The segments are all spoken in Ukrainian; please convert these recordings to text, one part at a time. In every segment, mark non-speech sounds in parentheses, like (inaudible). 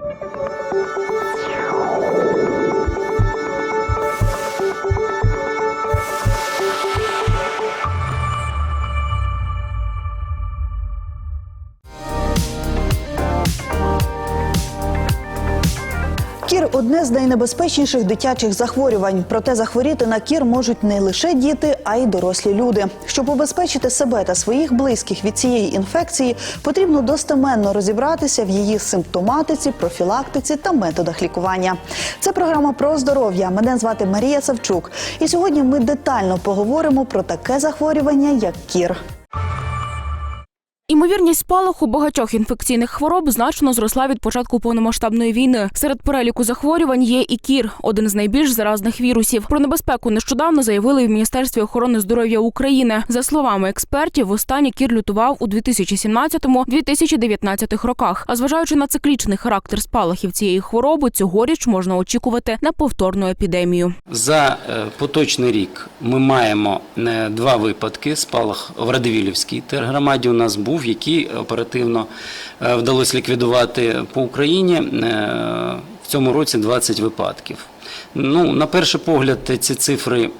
Кір одне з найнебезпечніших дитячих захворювань. Проте захворіти на кір можуть не лише діти, а й дорослі люди. Щоб убезпечити себе та своїх близьких від цієї інфекції, потрібно достеменно розібратися в її симптоматиці, профілактиці та методах лікування. Це програма про здоров'я. Мене звати Марія Савчук. І сьогодні ми детально поговоримо про таке захворювання, як кір. Імовірність спалаху багатьох інфекційних хвороб значно зросла від початку повномасштабної війни. Серед переліку захворювань є і кір, один з найбільш заразних вірусів. Про небезпеку нещодавно заявили в Міністерстві охорони здоров'я України. За словами експертів, востаннє кір лютував у 2017-2019 роках. А зважаючи на циклічний характер спалахів цієї хвороби, цьогоріч можна очікувати на повторну епідемію. За е, поточний рік ми маємо е, два випадки. Спалах в Радивілівській тергромаді у нас був, який оперативно е, вдалося ліквідувати по Україні. Е, В цьому році 20 випадків. Ну, на перший погляд, ці цифри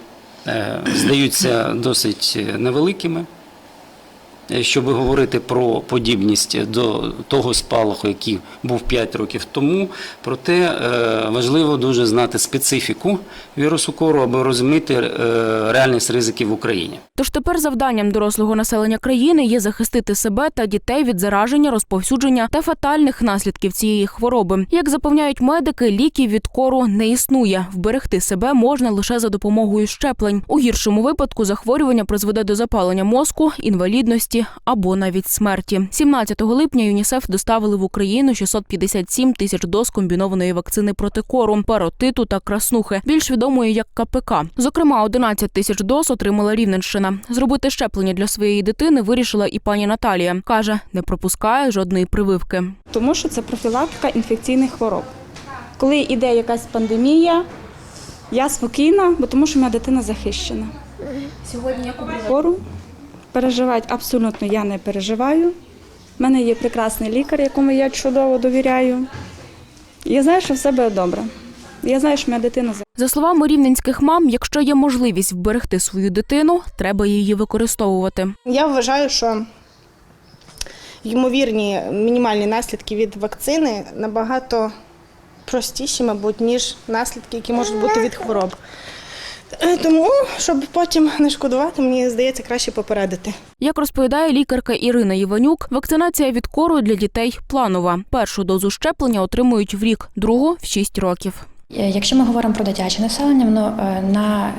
е, здаються досить невеликими. Щоб говорити про подібність до того спалаху, який був 5 років тому, проте е, важливо дуже знати специфіку вірусу кору, аби розуміти е, реальність ризиків в Україні. Тож тепер завданням дорослого населення країни є захистити себе та дітей від зараження, розповсюдження та фатальних наслідків цієї хвороби. Як запевняють медики, ліків від кору не існує. Вберегти себе можна лише за допомогою щеплень. У гіршому випадку захворювання призведе до запалення мозку, інвалідності або навіть смерті. 17 липня ЮНІСЕФ доставили в Україну 657 тисяч доз комбінованої вакцини проти кору, паротиту та краснухи, більш відомої як КПК. Зокрема, 11 тисяч доз отримала Рівненщина. Зробити щеплення для своєї дитини вирішила і пані Наталія. каже, не пропускає жодної прививки. тому що це профілактика інфекційних хвороб. Коли йде якась пандемія, я спокійна, бо тому що моя дитина захищена. Сьогодні яку хвору переживати абсолютно я не переживаю. У мене є прекрасний лікар, якому я чудово довіряю. Я знаю, що все буде добре. Я знаю, що моя дитина. За словами рівненських мам, якщо є можливість вберегти свою дитину, треба її використовувати. Я вважаю, що ймовірні мінімальні наслідки від вакцини набагато простіші, мабуть, ніж наслідки, які можуть бути від хвороб. Е, Тому, щоб потім не шкодувати, мені здається, краще попередити. Як розповідає лікарка Ірина Іванюк, вакцинація від кору для дітей планова. Першу дозу щеплення отримують в рік, другу в 6 років. Е, Якщо ми говоримо про дитяче населення, воно е, на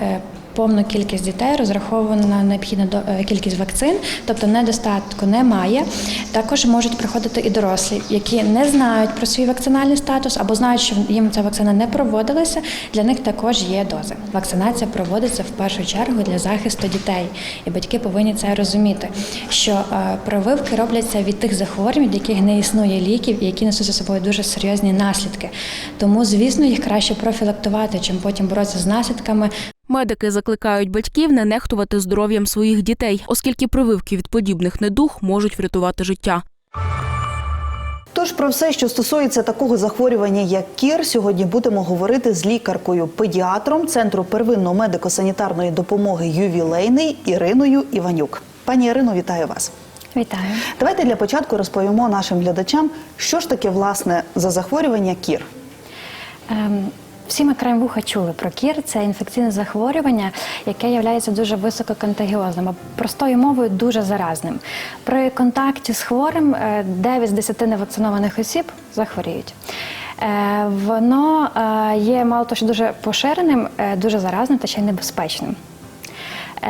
повну кількість дітей розрахована необхідна до- е, кількість вакцин, тобто недостатку немає. Також можуть приходити і дорослі, які не знають про свій вакцинальний статус або знають, що їм ця вакцина не проводилася. Для них також є дози. Вакцинація проводиться в першу чергу для захисту дітей, і батьки повинні це розуміти. Що е, прививки робляться від тих захворювань, яких не існує ліків, і які несуть за собою дуже серйозні наслідки. Тому, звісно, їх краще профілактувати, чим потім боротися з наслідками. Медики закликають батьків не нехтувати здоров'ям своїх дітей, оскільки прививки від подібних недуг можуть врятувати життя. Тож про все, що стосується такого захворювання, як кір, сьогодні будемо говорити з лікаркою, педіатром Центру первинної медико-санітарної допомоги ювілейний Іриною Іванюк. Пані Ірино, вітаю вас. Вітаю. Давайте для початку розповімо нашим глядачам, що ж таке власне за захворювання кір. Ем, Всі ми краєм вуха чули про кір. Це інфекційне захворювання, яке є дуже висококонтагіозним, а простою мовою дуже заразним. При контакті з хворим е, 9 з 10 невакцинованих осіб захворіють. Е, Воно е, є мало того, що дуже поширеним, е, дуже заразним та ще й небезпечним.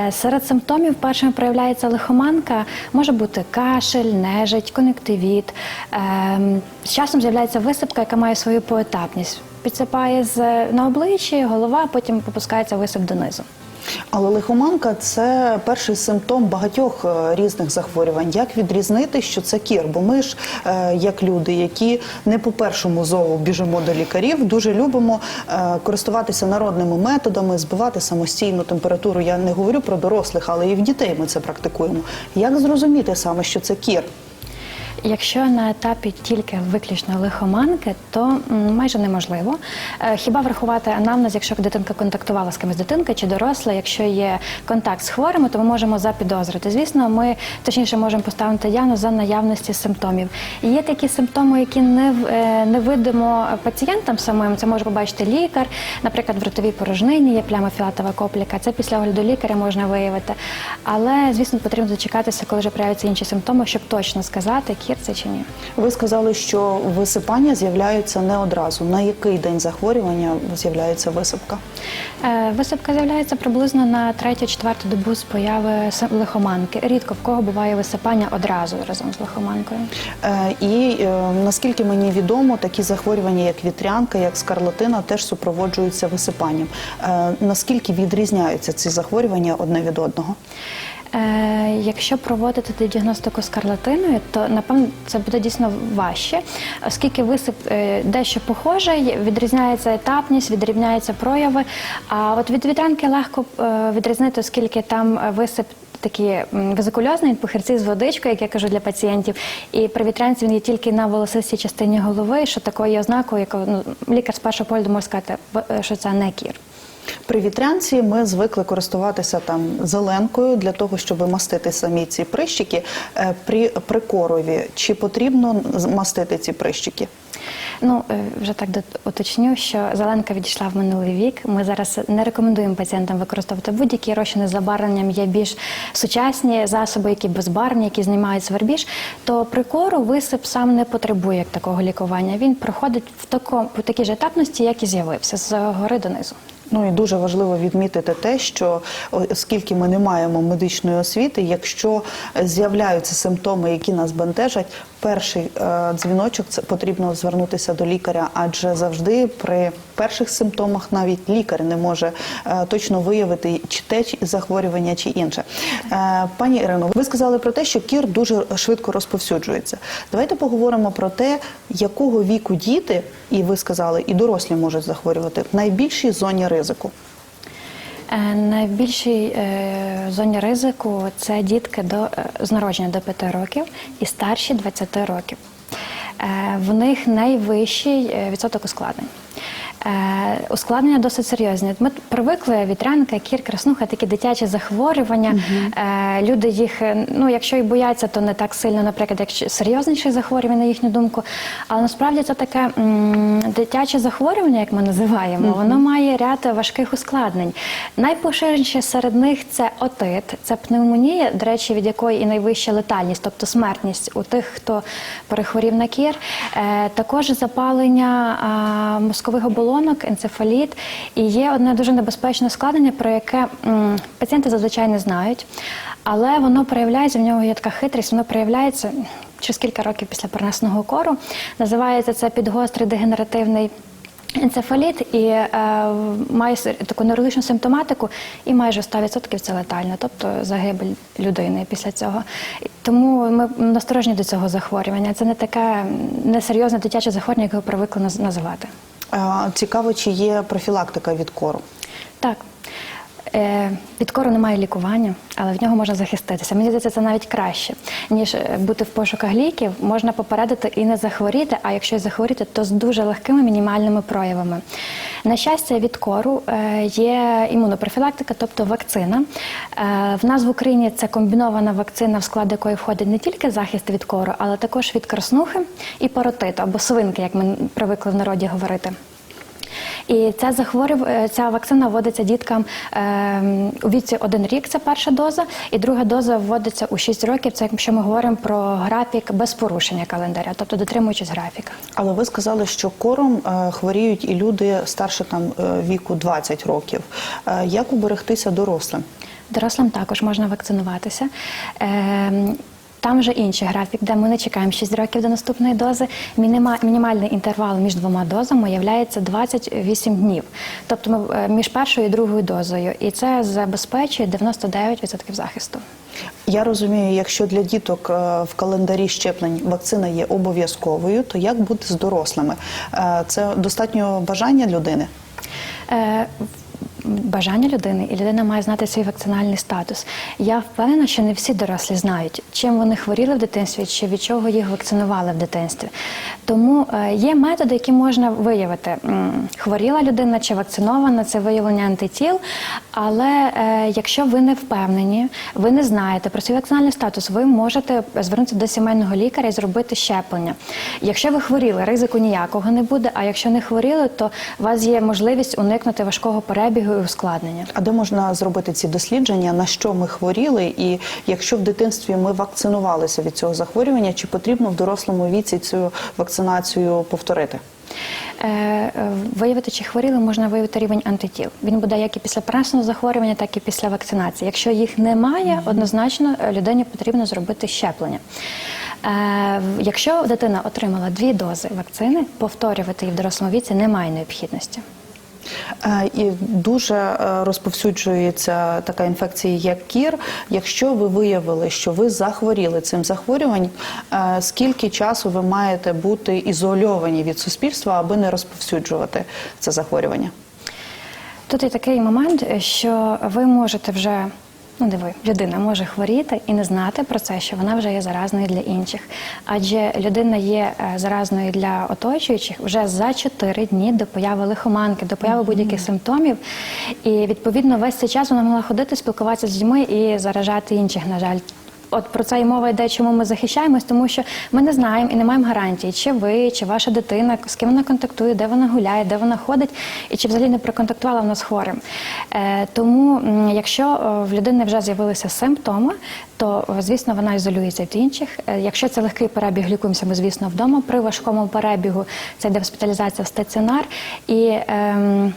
Е, Серед симптомів першими проявляється лихоманка, може бути кашель, нежить, кон'юктивіт. Ем, З часом з'являється висипка, яка має свою поетапність. Підсипає з на обличчі, голова, потім попускається висип донизу. Але лихоманка це перший симптом багатьох е, різних захворювань. Як відрізнити, що це кір? Бо ми ж, е, як люди, які не по першому зову біжимо до лікарів, дуже любимо е, користуватися народними методами, збивати самостійну температуру. Я не говорю про дорослих, але і в дітей ми це практикуємо. Як зрозуміти саме, що це кір? Якщо на етапі тільки виключно лихоманки, то майже неможливо. Е, Хіба врахувати анамнез, якщо дитинка контактувала з кимось дитинка чи доросла, якщо є контакт з хворими, то ми можемо запідозрити. Звісно, ми точніше можемо поставити діагноз за наявності симптомів. Є такі симптоми, які не, е, не видимо пацієнтам самим. Це може побачити лікар, наприклад, в ротовій порожнині є пляма філатова копліка. Це після огляду лікаря можна виявити. Але, звісно, потрібно дочекатися, коли вже проявляться інші симптоми, щоб точно сказати, це чи ні. Ви сказали, що висипання з'являються не одразу. На який день захворювання з'являється висипка? Е, Висипка з'являється приблизно на третю-четверту добу з появи лихоманки. Рідко в кого буває висипання одразу разом з лихоманкою. Е, І е, наскільки мені відомо, такі захворювання, як вітрянка, як скарлатина, теж супроводжуються висипанням. Е, Наскільки відрізняються ці захворювання одне від одного? Е, якщо проводити діагностику скарлатиною, то напевно це буде дійсно важче, оскільки висип е, дещо похожий, відрізняється етапність, відрізняються прояви. А от від вітрянки легко е, відрізнити, оскільки там е, висип. Такий м, везикульозний, він похирці з водичкою, як я кажу для пацієнтів. І при вітрянці він є тільки на волосистій частині голови, що такою ознакою, яку ну, лікар з першого погляду може сказати, що це не кір. При вітрянці ми звикли користуватися там зеленкою для того, щоб мастити самі ці прищики. Е, При, прикорові. чи потрібно мастити ці прищики? Ну е, вже так уточню, що зеленка відійшла в минулий вік. Ми зараз не рекомендуємо пацієнтам використовувати будь-які розчини з забарвленням. Є більш сучасні засоби, які безбарвні, які знімають свербіж. То при кору висип сам не потребує такого лікування. Він проходить в такому в такій ж етапності, як і з'явився з гори донизу. Ну і дуже важливо відмітити те, що оскільки ми не маємо медичної освіти, якщо з'являються симптоми, які нас бентежать, перший е, дзвіночок це потрібно звернутися до лікаря, адже завжди при перших симптомах навіть лікар не може е, точно виявити чи те захворювання, чи інше. Е, пані Ірино, ви сказали про те, що кір дуже швидко розповсюджується. Давайте поговоримо про те, якого віку діти, і ви сказали, і дорослі можуть захворювати в найбільшій зоні ризику. Е, Найбільшій е, зоні ризику це дітки до е, з народження до 5 років і старші 20 років. В них найвищий відсоток ускладнень. Е, Ускладнення досить серйозні. Ми привикли вітрянка, кір, краснуха, такі дитячі захворювання. Е, Люди їх, е, ну якщо і бояться, то не так сильно, наприклад, як серйозніші захворювання, на їхню думку. Але насправді це таке дитяче захворювання, як ми називаємо, воно має ряд важких ускладнень. Найпоширеніше серед них це отит, це пневмонія, до речі, від якої і найвища летальність, тобто смертність у тих, хто перехворів на кір. Також запалення мозкових оболонок, енцефаліт. І є одне дуже небезпечне ускладнення, про яке пацієнти зазвичай не знають, але воно проявляється, в нього є така хитрість, воно проявляється через кілька років після перенесеного кору. Називається це підгострий дегенеративний. Енцефаліт і е, має таку неврологічну симптоматику, і майже 100% це летально, тобто загибель людини після цього. Тому ми насторожні до цього захворювання. Це не таке несерйозне дитяче захворювання, яке привикли наз- називати. Е, Цікаво, чи є профілактика від кору. Так. Е, Від кору немає лікування, але в нього можна захиститися. Мені здається, це навіть краще, ніж е, бути в пошуках ліків. Можна попередити і не захворіти, а якщо захворіти, то з дуже легкими мінімальними проявами. На щастя, від кору е, є імунопрофілактика, тобто вакцина. В нас в Україні це комбінована вакцина, в склад якої входить не тільки захист від кору, але також від краснухи і паротиту або свинки, як ми привикли в народі говорити. І ця захворюв... е, ця вакцина вводиться діткам е, у віці один рік. Це перша доза, і друга доза вводиться у 6 років. Це якщо ми говоримо про графік без порушення календаря, тобто дотримуючись графіка. Але ви сказали, що кором е, хворіють і люди старше там е, віку 20 років. Е, Як уберегтися дорослим? Дорослим також можна вакцинуватися. Там вже інший графік, де ми не чекаємо 6 років до наступної дози. Мініма- Мінімальний інтервал між двома дозами є 28 днів, тобто ми е, між першою і другою дозою, і це забезпечує 99% захисту. Я розумію, якщо для діток е, в календарі щеплень вакцина є обов'язковою, то як бути з дорослими? Е, Це достатньо бажання людини? Бажання людини, і людина має знати свій вакцинальний статус. Я впевнена, що не всі дорослі знають, чим вони хворіли в дитинстві, чи від чого їх вакцинували в дитинстві. Тому е, є методи, які можна виявити. Хворіла людина чи вакцинована, це виявлення антитіл. Але е, якщо ви не впевнені, ви не знаєте про свій вакцинальний статус, ви можете звернутися до сімейного лікаря і зробити щеплення. Якщо ви хворіли, ризику ніякого не буде. А якщо не хворіли, то у вас є можливість уникнути важкого перебігу ускладнення. А де можна зробити ці дослідження, на що ми хворіли, і якщо в дитинстві ми вакцинувалися від цього захворювання, чи потрібно в дорослому віці цю вакцинацію повторити? Е, е, Виявити, чи хворіли, можна виявити рівень антитіл. Він буде як і після перенесеного захворювання, так і після вакцинації. Якщо їх немає, однозначно е, людині потрібно зробити щеплення. Е, Якщо дитина отримала дві дози вакцини, повторювати її в дорослому віці немає необхідності. Е, І дуже е, розповсюджується така інфекція, як кір. Якщо ви виявили, що ви захворіли цим захворюванням, е, скільки часу ви маєте бути ізольовані від суспільства, аби не розповсюджувати це захворювання? Тут є такий момент, що ви можете вже. Ну, диви, людина може хворіти і не знати про це, що вона вже є заразною для інших. Адже людина є е, заразною для оточуючих вже за 4 дні до появи лихоманки, до появи будь-яких симптомів. І відповідно весь цей час вона могла ходити, спілкуватися з людьми і заражати інших, на жаль. От про це і мова йде, чому ми захищаємось, тому що ми не знаємо і не маємо гарантії, чи ви, чи ваша дитина, з ким вона контактує, де вона гуляє, де вона ходить, і чи взагалі не проконтактувала вона з хворим. Е, тому, якщо е, в людини вже з'явилися симптоми, то е, звісно вона ізолюється від інших. Е, якщо це легкий перебіг, лікуємося ми, звісно, вдома. При важкому перебігу це йде госпіталізація в стаціонар і. ем,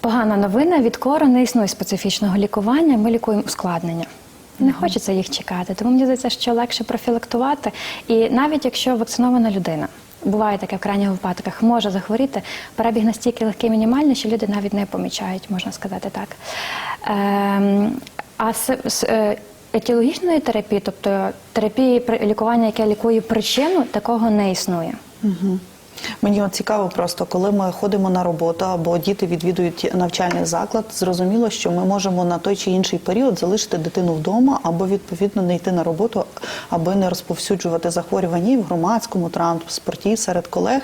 Погана новина від кору не існує специфічного лікування. Ми лікуємо ускладнення. Не хочеться їх чекати, тому мені здається, що легше профілактувати. І навіть якщо вакцинована людина, буває таке в крайніх випадках, може захворіти, перебіг настільки легкий мінімальний, що люди навіть не помічають, можна сказати так. Ем, а с, е, етіологічної терапії, тобто терапії лікування, яке лікує причину, такого не існує. Мені от цікаво просто, коли ми ходимо на роботу або діти відвідують навчальний заклад, зрозуміло, що ми можемо на той чи інший період залишити дитину вдома або відповідно не йти на роботу, аби не розповсюджувати захворювання в громадському транспорті серед колег.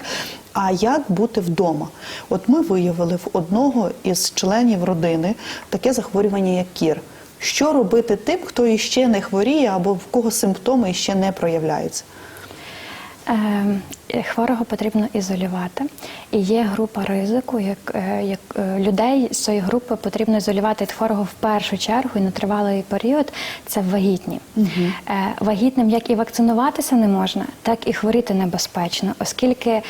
А як бути вдома? От ми виявили в одного із членів родини таке захворювання, як кір. Що робити тим, хто іще не хворіє або в кого симптоми іще не проявляються? Хворого потрібно ізолювати. І є група ризику, як, е, як е, людей з цієї групи потрібно ізолювати від хворого в першу чергу і на тривалий період це вагітні. Е, Вагітним як і вакцинуватися не можна, так і хворіти небезпечно, оскільки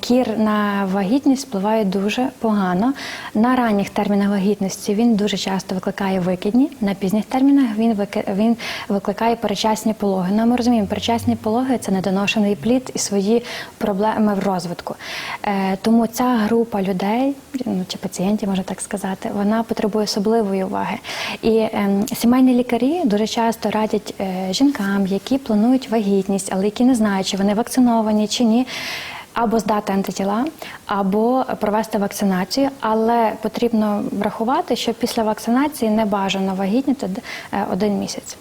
кір на вагітність впливає дуже погано. На ранніх термінах вагітності він дуже часто викликає викидні, на пізніх термінах він, вики- він викликає перечасні пологи. Ну, ми розуміємо, перечасні пологи це недоношений плід і свої проблеми в розвитку. Е, тому ця група людей, ну, чи пацієнтів, можна так сказати, вона потребує особливої уваги. І ем, сімейні лікарі дуже часто радять е, жінкам, які планують вагітність, але які не знають, чи вони вакциновані чи ні. Або здати антитіла, або провести вакцинацію, але потрібно врахувати, що після вакцинації не бажано вагітніти е, один місяць.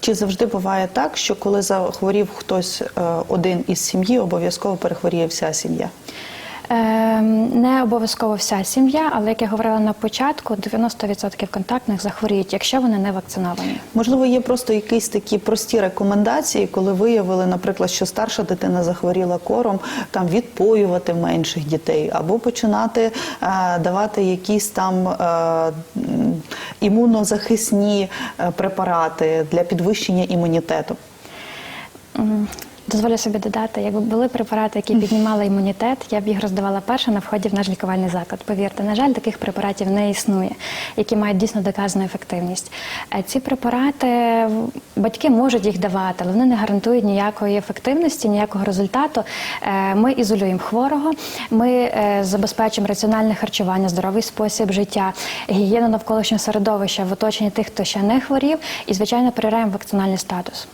Чи завжди буває так, що коли захворів хтось е, один із сім'ї, обов'язково перехворіє вся сім'я? Ем, Не обов'язково вся сім'я, але як я говорила на початку, 90% контактних захворіють, якщо вони не вакциновані. Можливо, є просто якісь такі прості рекомендації, коли виявили, наприклад, що старша дитина захворіла кором, там відпоювати менших дітей, або починати е, давати якісь там е, імунозахисні е, препарати для підвищення імунітету. Дозволю собі додати, якби були препарати, які піднімали імунітет, я б їх роздавала перше на вході в наш лікувальний заклад. Повірте, на жаль, таких препаратів не існує, які мають дійсно доказану ефективність. Е, Ці препарати батьки можуть їх давати, але вони не гарантують ніякої ефективності, ніякого результату. Е, Ми ізолюємо хворого, ми е, забезпечуємо раціональне харчування, здоровий спосіб життя, гігієну навколишнього середовища в оточенні тих, хто ще не хворів, і звичайно перевіряємо вакцинальний статус.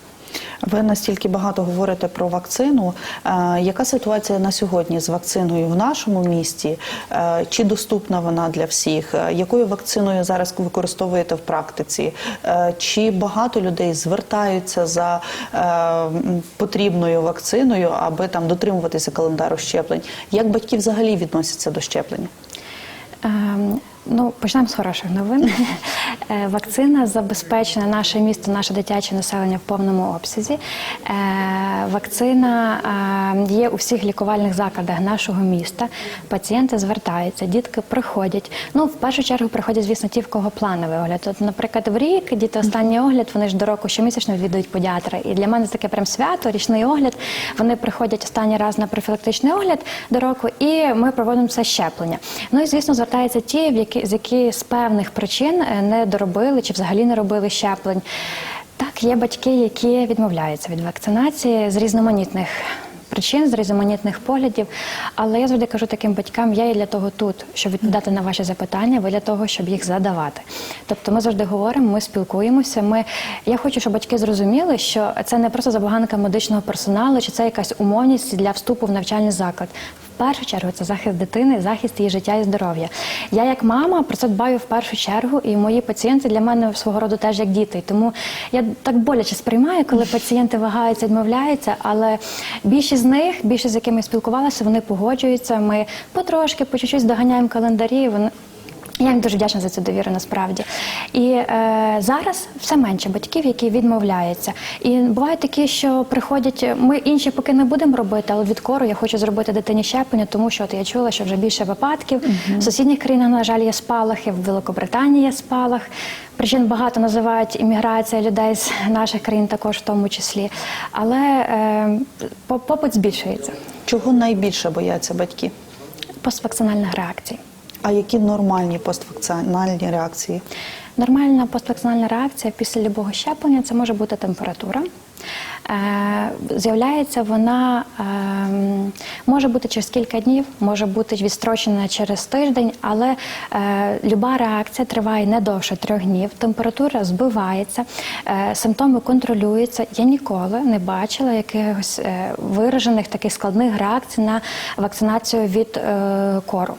Ви настільки багато говорите про вакцину. Е, Яка ситуація на сьогодні з вакциною в нашому місті? Е, Чи доступна вона для всіх? Е, Якою вакциною зараз використовуєте в практиці? Чи багато людей звертаються за потрібною вакциною, аби там дотримуватися календару щеплень? Як батьки взагалі відносяться до щеплення? Ну, почнемо з хороших новин. (laughs) Е, Вакцина забезпечена наше місто, наше дитяче населення в повному обсязі. Е, Вакцина е, є у всіх лікувальних закладах нашого міста. Пацієнти звертаються, дітки приходять. Ну, в першу чергу приходять, звісно, ті, в кого плановий огляд. От, наприклад, в рік діти останній огляд, вони ж до року щомісячно відвідують педіатра. І для мене це таке прям свято, річний огляд. Вони приходять останній раз на профілактичний огляд до року, і ми проводимо це щеплення. Ну і звісно, звертаються ті, в які з які з певних причин е, не доробили чи взагалі не робили щеплень. Так, є батьки, які відмовляються від вакцинації з різноманітних. Причин з різноманітних поглядів, але я завжди кажу таким батькам, я є для того тут, щоб відповідати на ваші запитання, ви для того, щоб їх задавати. Тобто ми завжди говоримо, ми спілкуємося. Ми я хочу, щоб батьки зрозуміли, що це не просто забаганка медичного персоналу, чи це якась умовність для вступу в навчальний заклад. Першу чергу це захист дитини, захист її життя і здоров'я. Я як мама про це дбаю в першу чергу, і мої пацієнти для мене свого роду теж як діти. Тому я так боляче сприймаю, коли пацієнти вагаються, відмовляються, але більшість з них, більшість з якими спілкувалася, вони погоджуються. Ми потрошки, по чуть-чуть доганяємо календарі. Вони я їм дуже вдячна за цю довіру насправді. І е, зараз все менше батьків, які відмовляються. І бувають такі, що приходять. Ми інші поки не будемо робити, але від кору я хочу зробити дитині щеплення, тому що от я чула, що вже більше випадків. В сусідніх країнах, на жаль, є спалахи, в Великобританії є спалах. Причин багато називають імміграція людей з наших країн, також в тому числі. Але е, по- попит збільшується. Чого найбільше бояться батьки? Поствакцинальних реакцій. А які нормальні поствакцинальні реакції? Нормальна поствакцинальна реакція після любого щеплення це може бути температура. Е, З'являється вона ем, може бути через кілька днів, може бути відстрочена через тиждень, але е, люба реакція триває не довше трьох днів. Температура збивається, е, симптоми контролюються. Я ніколи не бачила якихось е, виражених таких складних реакцій на вакцинацію від е, кору.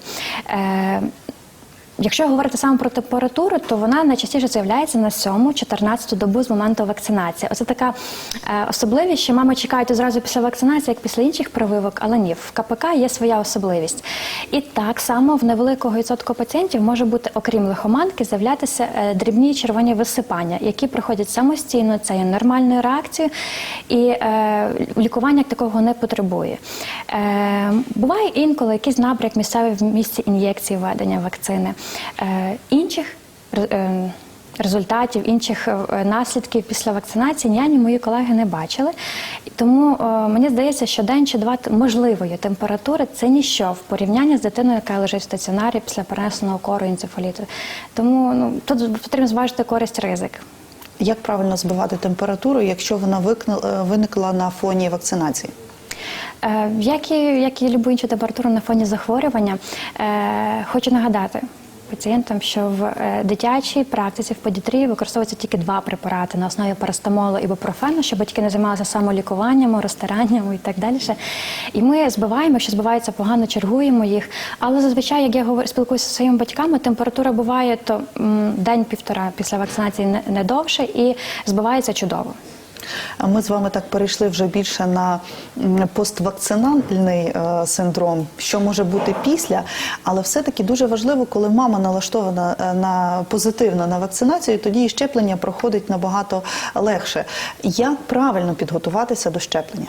Якщо говорити саме про температуру, то вона найчастіше з'являється на 7-14 добу з моменту вакцинації. Оце така е, особливість, що мами чекають одразу після вакцинації, як після інших прививок, але ні, в КПК є своя особливість. І так само в невеликого відсотку пацієнтів може бути, окрім лихоманки, з'являтися е, дрібні червоні висипання, які приходять самостійно, це є нормальною реакцією, і е, лікування такого не потребує. Е, буває інколи якийсь набряк місцевий в місці ін'єкції введення вакцини. Е, інших е, результатів, інших е, наслідків після вакцинації ні, ні мої колеги не бачили. Тому е, мені здається, що день чи два можливої температури це ніщо в порівнянні з дитиною, яка лежить в стаціонарі після перенесеного кору енцефаліту. Тому ну, тут потрібно зважити користь ризик. Як правильно збивати температуру, якщо вона е, виникла на фоні вакцинації? Е, Як і, як і любу іншу температуру на фоні захворювання, е, хочу нагадати пацієнтам, що в е, дитячій практиці в педіатрії використовуються тільки два препарати на основі парастомолу і бупрофену, щоб батьки не займалися самолікуванням, розтиранням і так далі. І ми збиваємо, якщо збивається погано, чергуємо їх. Але зазвичай, як я говорю, спілкуюся зі своїми батьками, температура буває то день-півтора після вакцинації не довше і збивається чудово. Ми з вами так перейшли вже більше на поствакцинальний е, синдром, що може бути після, але все-таки дуже важливо, коли мама налаштована е, на позитивно на вакцинацію, тоді і щеплення проходить набагато легше. Як правильно підготуватися до щеплення?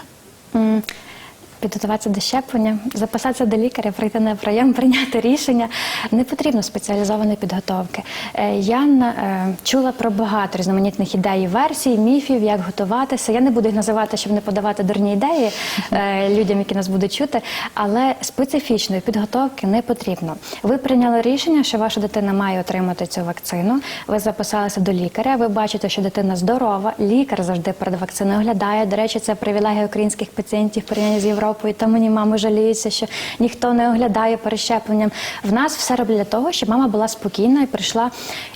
Підготуватися до щеплення, записатися до лікаря, прийти на прийом, (laughs) прийняти рішення. Не потрібно спеціалізованої підготовки. Е, Я е, чула про багато різноманітних ідей, версій, міфів, як готуватися. Я не буду їх називати, щоб не подавати дурні ідеї е, людям, які нас будуть чути, але специфічної підготовки не потрібно. Ви прийняли рішення, що ваша дитина має отримати цю вакцину. Ви записалися до лікаря. Ви бачите, що дитина здорова. Лікар завжди перед вакциною оглядає. До речі, це привілегія українських пацієнтів в порівнянні з Європою. Європою, та мені мама жаліється, що ніхто не оглядає перед щепленням. В нас все роблять для того, щоб мама була спокійна і прийшла,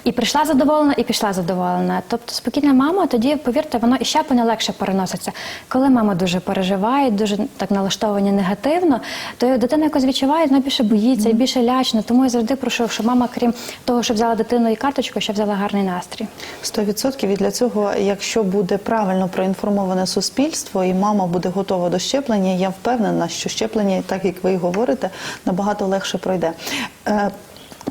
і прийшла задоволена, і пішла задоволена. Тобто спокійна мама, тоді, повірте, воно і щеплення легше переноситься. Коли мама дуже переживає, дуже так налаштовані негативно, то дитина якось відчуває, вона більше боїться і більше лячно. Тому я завжди прошу, що мама, крім того, що взяла дитину і карточку, ще взяла гарний настрій. 100% і для цього, якщо буде правильно проінформоване суспільство і мама буде готова до щеплення, я впевнена, що щеплення, так як ви говорите, набагато легше пройде. Е,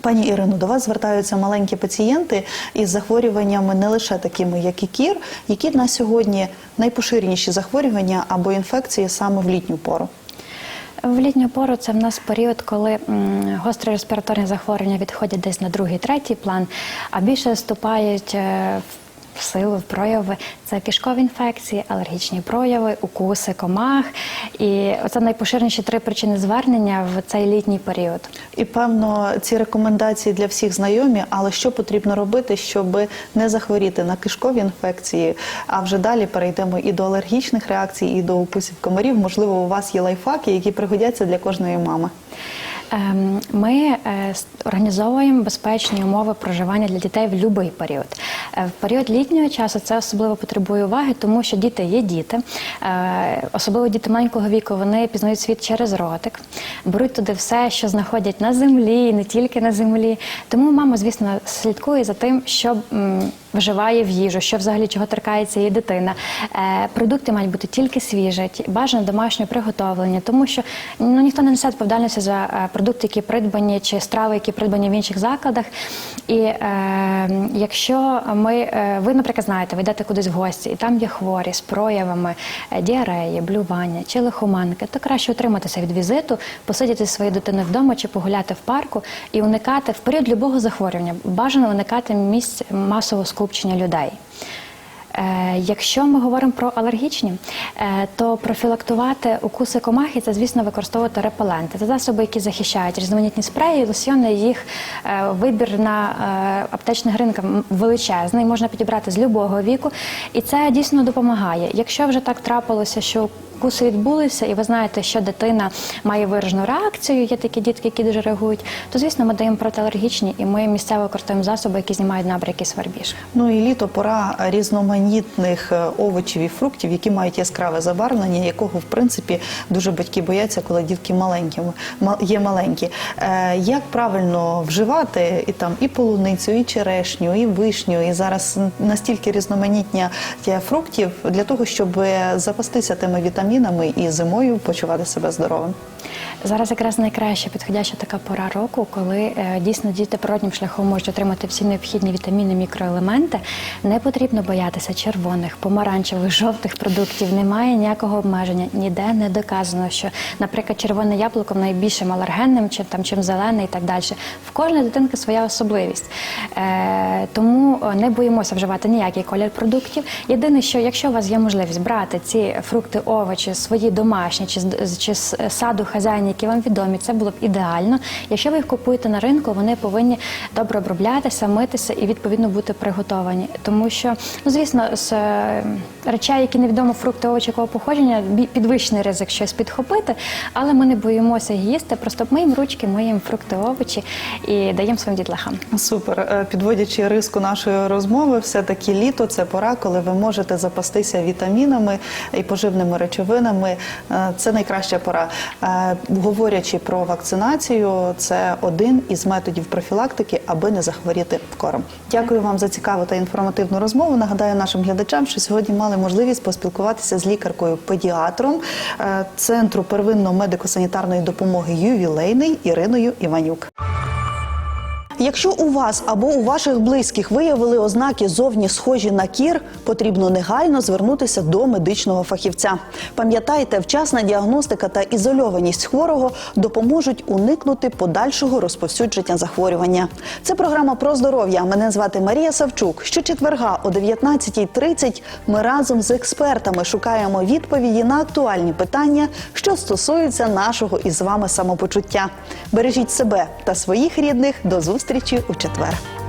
Пані Ірино, до вас звертаються маленькі пацієнти із захворюваннями не лише такими, як і кір, які на сьогодні найпоширеніші захворювання або інфекції саме в літню пору. В літню пору це в нас період, коли гострі респіраторні захворювання відходять десь на другий, третій план, а більше вступають е, в силу, прояви. Це кишкові інфекції, алергічні прояви, укуси, комах. І це найпоширеніші три причини звернення в цей літній період. І певно, ці рекомендації для всіх знайомі, але що потрібно робити, щоб не захворіти на кишкові інфекції? А вже далі перейдемо і до алергічних реакцій, і до укусів комарів. Можливо, у вас є лайфхаки, які пригодяться для кожної мами. Ем, Ми е, організовуємо безпечні умови проживання для дітей в будь-який період. Е, В період літнього часу це особливо потребує уваги, тому що діти є діти, Е, особливо діти маленького віку, вони пізнають світ через ротик, беруть туди все, що знаходять на землі, і не тільки на землі. Тому мама, звісно, слідкує за тим, що м, вживає в їжу, що взагалі чого торкається її дитина. Е, Продукти мають бути тільки свіжі, бажано домашнього приготовлення, тому що ну ніхто не несе відповідальності за е, продукти, які придбані, чи страви, які придбані в інших закладах. І е, якщо ми, е, ви, наприклад, знаєте, ви йдете кудись в гості, і там є хворі з проявами е, діареї, блювання чи лихоманки, то краще утриматися від візиту, посидіти зі своєю вдома чи погуляти в парку і уникати в період любого захворювання. Бажано уникати місць масового скупчення людей. Е, Якщо ми говоримо про алергічні, е, то профілактувати укуси комахи це, звісно, використовувати репеленти. Це засоби, які захищають різноманітні спреї, лосьйони, їх е, вибір на аптечних ринках величезний, можна підібрати з будь-якого віку, і це дійсно допомагає. Якщо вже так трапилося, що укуси відбулися, і ви знаєте, що дитина має виражену реакцію, є такі дітки, які дуже реагують, то звісно ми даємо протиалергічні, і ми місцево використовуємо засоби, які знімають набряки свербіж. Ну і літо пора різноманітних е, овочів і фруктів, які мають яскраве забарвлення, якого в принципі дуже батьки бояться, коли дітки маленькі є маленькі. Е, Як правильно вживати і там і полуницю, і черешню, і вишню, і зараз настільки різноманіття фруктів для того, щоб запастися тими вітамінами і зимою почувати себе здоровим. Зараз якраз найкраща підходяща така пора року, коли е, дійсно діти природнім шляхом можуть отримати всі необхідні вітаміни, мікроелементи. Не потрібно боятися червоних, помаранчевих, жовтих продуктів. Немає ніякого обмеження. Ніде не доказано, що, наприклад, червоне яблуко найбільшим алергенним, чим там чим зелене і так далі. В кожної дитинки своя особливість. Е, тому е, не боїмося вживати ніякий колір продуктів. Єдине, що якщо у вас є можливість брати ці фрукти, овочі, свої домашні чи чи з саду хазяїнів, які вам відомі, це було б ідеально. Якщо ви їх купуєте на ринку, вони повинні добре оброблятися, митися і відповідно бути приготовані. Тому що, ну звісно, з е, речей, які невідомо фрукти, овочі, якого походження, підвищений ризик щось підхопити, але ми не боїмося їсти. Просто миємо ручки, миємо фрукти, овочі і даємо своїм дітлахам. Супер. Е, Підводячи риску нашої розмови, все-таки літо це пора, коли ви можете запастися вітамінами і поживними речовинами. Е, Це найкраща пора. Е, Говорячи про вакцинацію, це один із методів профілактики, аби не захворіти кором. Дякую вам за цікаву та інформативну розмову. Нагадаю нашим глядачам, що сьогодні мали можливість поспілкуватися з лікаркою-педіатром е, Центру первинної медико-санітарної допомоги ювілейний Іриною Іванюк. Якщо у вас або у ваших близьких виявили ознаки зовні схожі на кір, потрібно негайно звернутися до медичного фахівця. Пам'ятайте, вчасна діагностика та ізольованість хворого допоможуть уникнути подальшого розповсюдження захворювання. Це програма про здоров'я. Мене звати Марія Савчук. Щочетверга о 19.30 ми разом з експертами шукаємо відповіді на актуальні питання, що стосуються нашого із вами самопочуття. Бережіть себе та своїх рідних. До зустрічі у четвер.